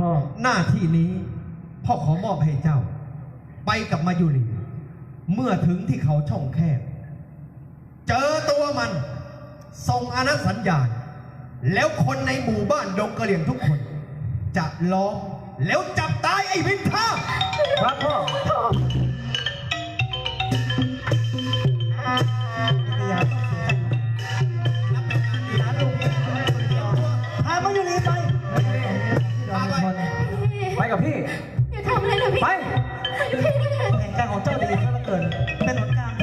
พ่อ หน้าที่นี้พ่อขอมอบให้เจ้า ไปกับมายุรีเมื่อถึงที่เขาช่องแคบ เจอตัวมันส่งอนัสัญญาณ แล้วคนในหมู่บ้านดงกระเหลี่ยงทุกคน จะล้อมแล้วจับตายไอ้วินท่าครับพ่อ เจ้าดีซะเหลือเกินเป็นหนกลาง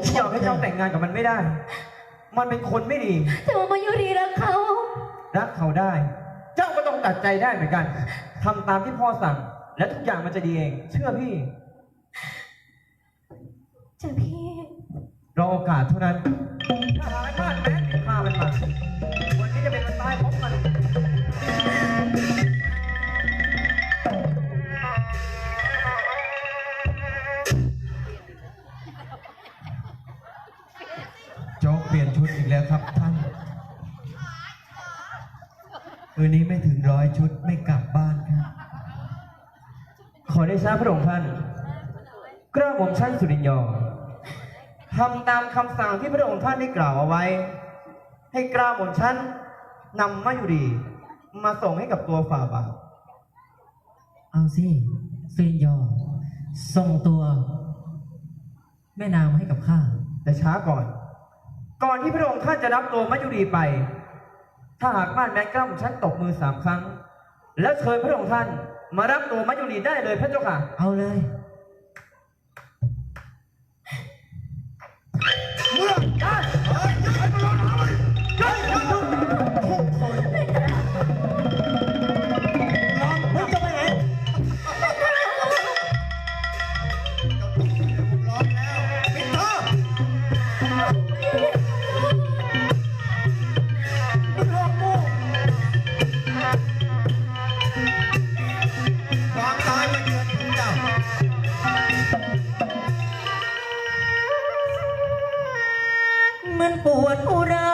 เขาชยออบมให้เจ้าแต่งงานกับมันไม่ได้ มันเป็นคนไม่ดี แต่ว่ามายุรีรักเขา รักเขาได้ เจ้าก็ต้องตัดใจได้เหมือนกัน ทำตามที่พ่อสั่ง และทุกอย่างมันจะดีเอง เชื่อพี่เจ้าพี่ รอโอกาสเท่านั้นถ้าหากว่าแม้ติดพามันมา แล้วครับท่านคืนนี้ไม่ถึงร้อยชุดไม่กลับบ้านครับ ขอได้ทราบพระองค์ท่านกล้าหม่อมชั้นสุรินทร์ยอทำตามคำสั่งที่พระองค์ท่านได้กล่าวเอาไว้ ให้กล้าหม่อมชั้นนำมาอยู่ดีมาส่งให้กับตัวฝ่าบาทเอาสิสุรินยอส่งตัว แม่นางมาให้กับข้าแต่ช้าก่อน ก่อนที่พระองค์ท่านจะรับตัวมัจจุรีไป ถ้าหากม่านแมนกล้าหม่อมชั้นตกมือสามครั้ง แล้วเชิญพระองค์ท่านมารับตัวมัจจุรีได้เลยพระเจ้าค่ะ เอาเลย เมื่อได้เฮ้ยอย่าให้มันร้อนหาเลยเฮ้ยเมันปวดหัว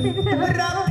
Bravo.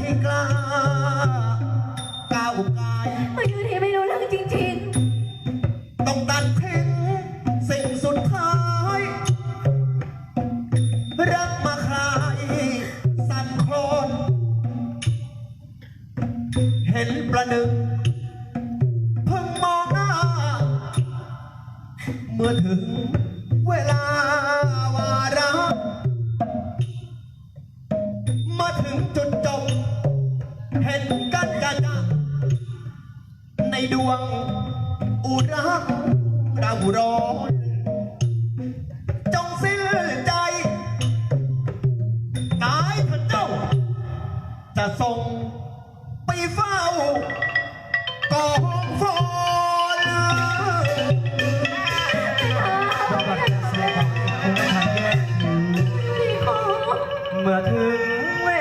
เมื่อถึงเว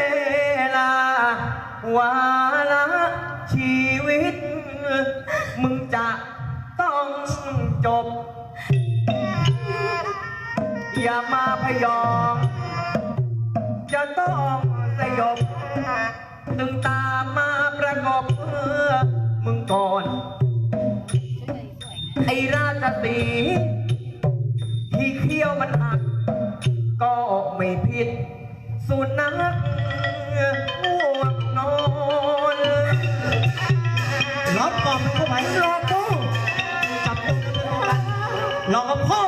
ลาวาชีวิต มึงจะต้องจบ อย่ามาพยอง จะต้องสยบ ตึงตามมาประกบเพื่อ ก่อน ไอราชสีที่เคี้ยวมันหัก ก็ไม่ผิด สุนัขม่วงนอนล็อกก่อนมันก็ไหวรอกูจับรอกับพ่อ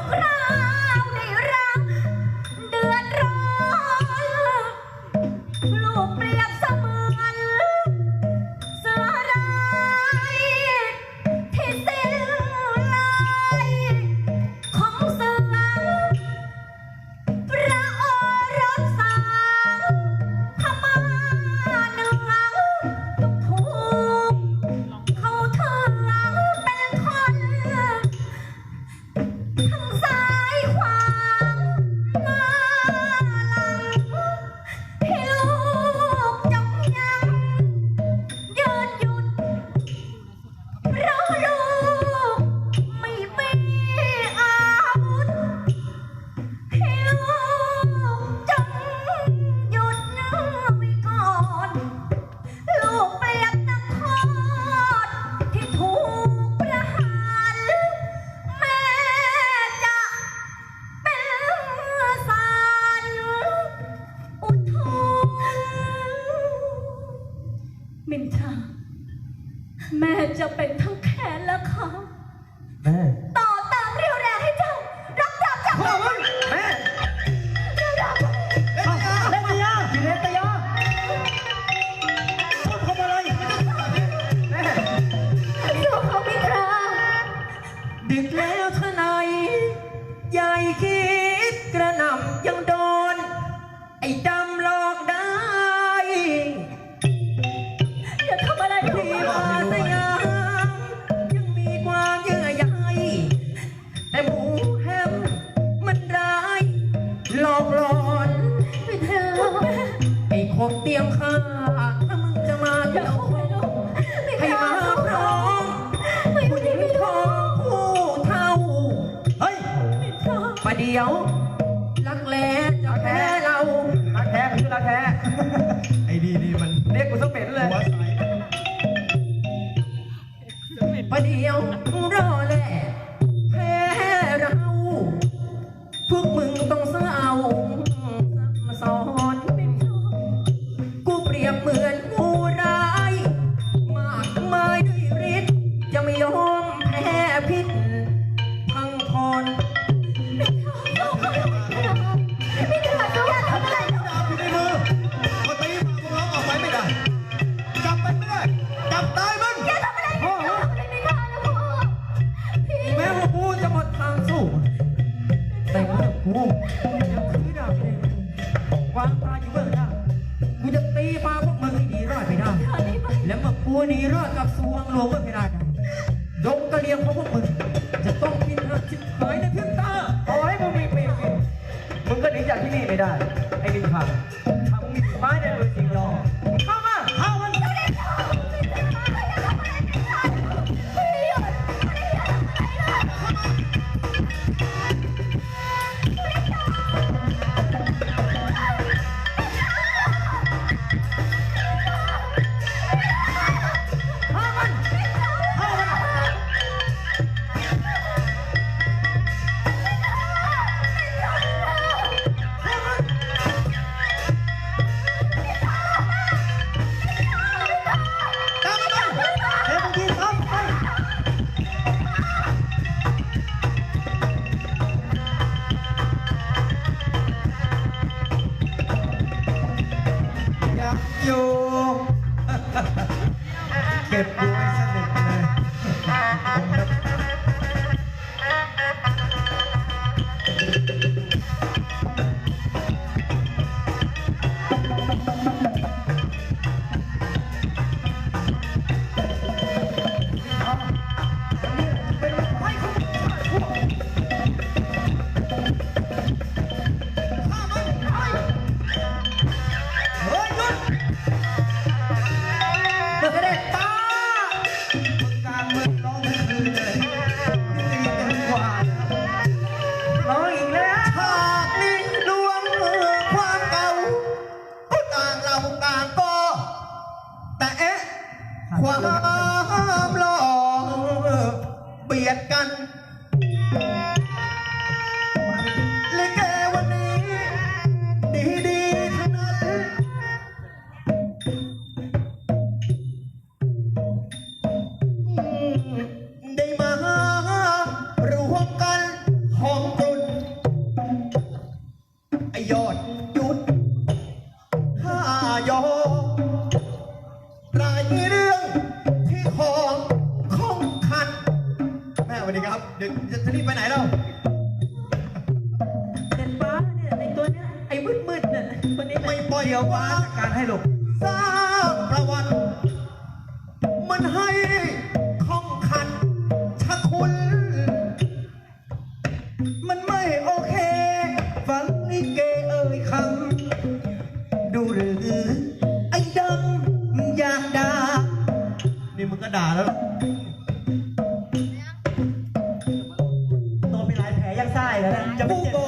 ดึกแล้วท่านายยายคิดกระหน่ำยังโดน ไอ้ดำหลอกได้อย่าทำอะไรพี่มาสยามยังมีความเยื่อใยแต่หมูแฮมมันร้ายหลอกหลอนไม่เธอไอ้คบเตียงข้า eu ya me.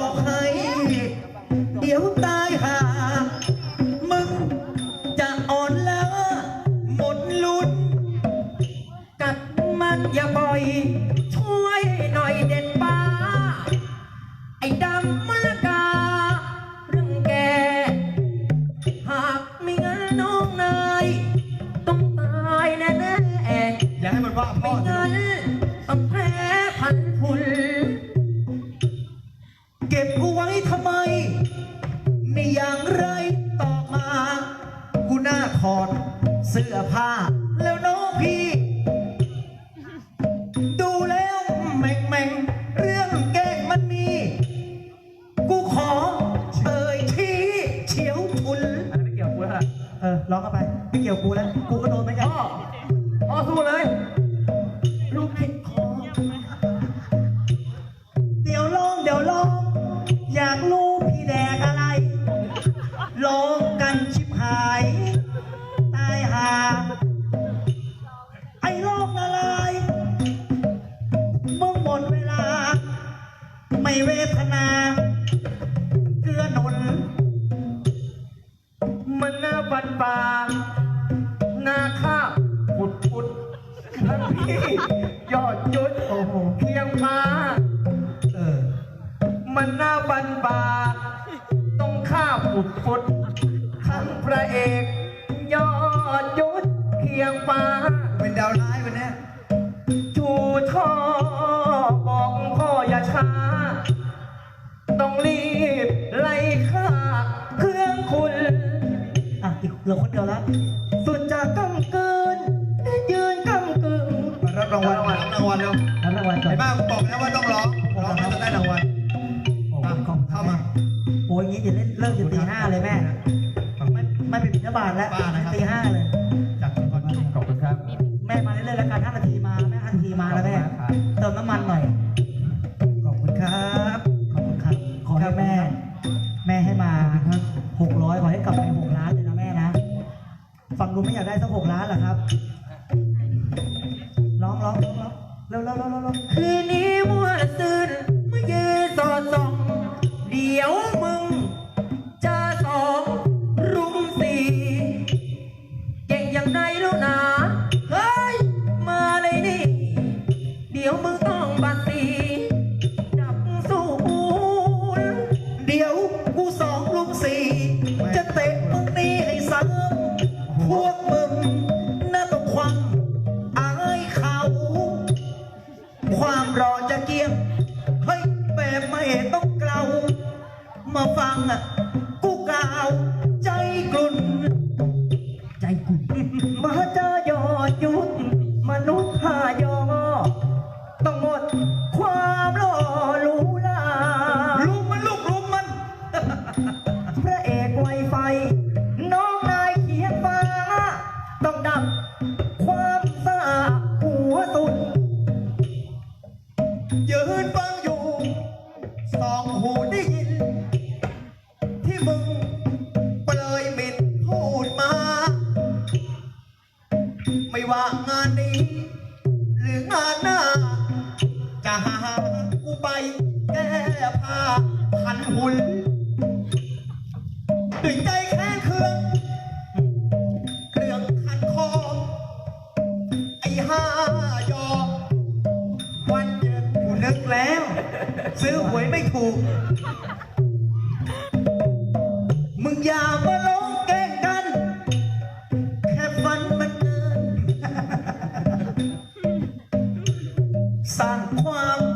เออร้องเข้าไปไม่เกี่ยวกูแล้วกูก็โดนไหมืกัน ป็นดาวร้ายวันนี้ยชูท่อบอกพ่ออย่าช้า ต้องรีบไล่ฆ่าเครื่องคุณ อะอีกเหลือคนเดียวละสุดจากกำเกินยืนกำกึ่งรับรางวัลรับรางวัลเร็วรับรางวัลก่อเห็นนป่ะบอกแล้วว่าต้องร้องร้องแล้วจะได้รางวัล โอ้ยงี้จะเล่นเริ่มจะตีห้าเลยแม่ ไม่ไม่เป็นบิณฑบาตแล้วตีห้าเลย ได้สักหกล้านหรอครับร้องร้องร้องร้องเร็วเร็วเร็วเร็วคืนนี้มัวซึนเมื่อยืนสอดส่องเดี๋ยว ความ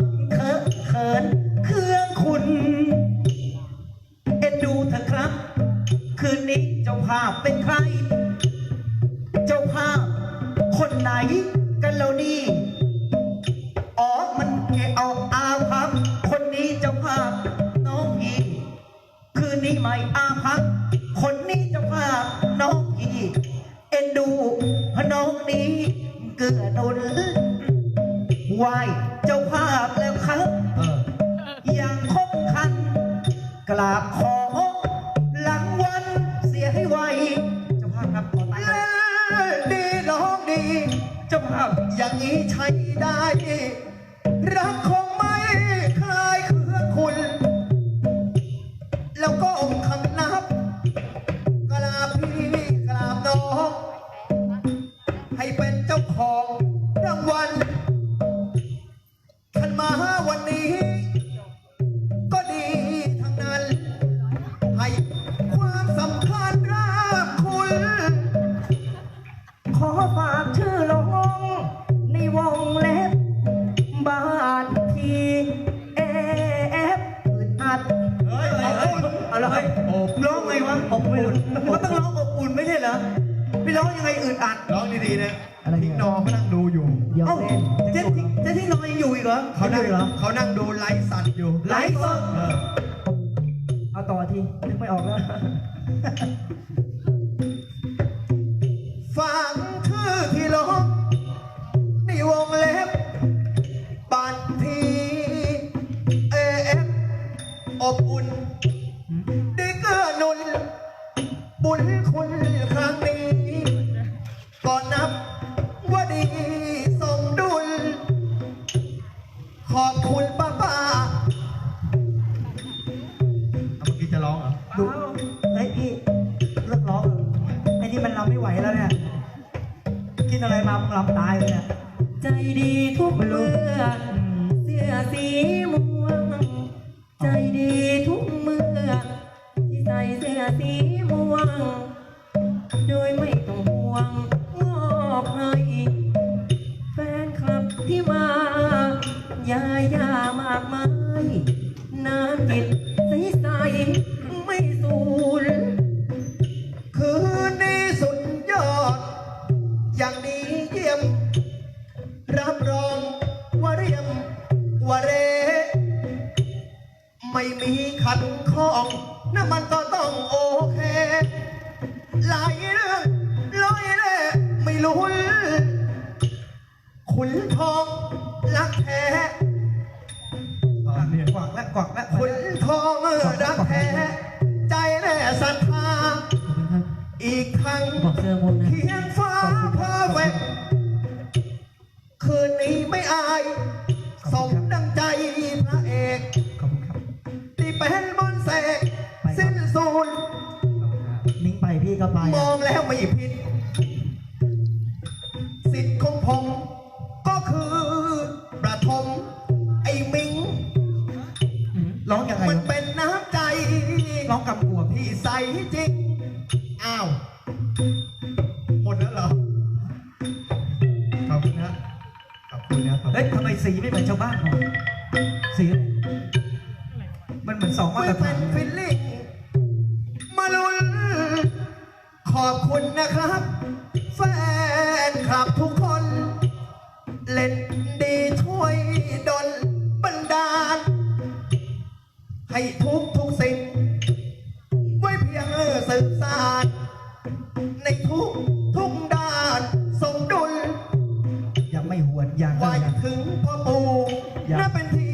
I'm in. pit no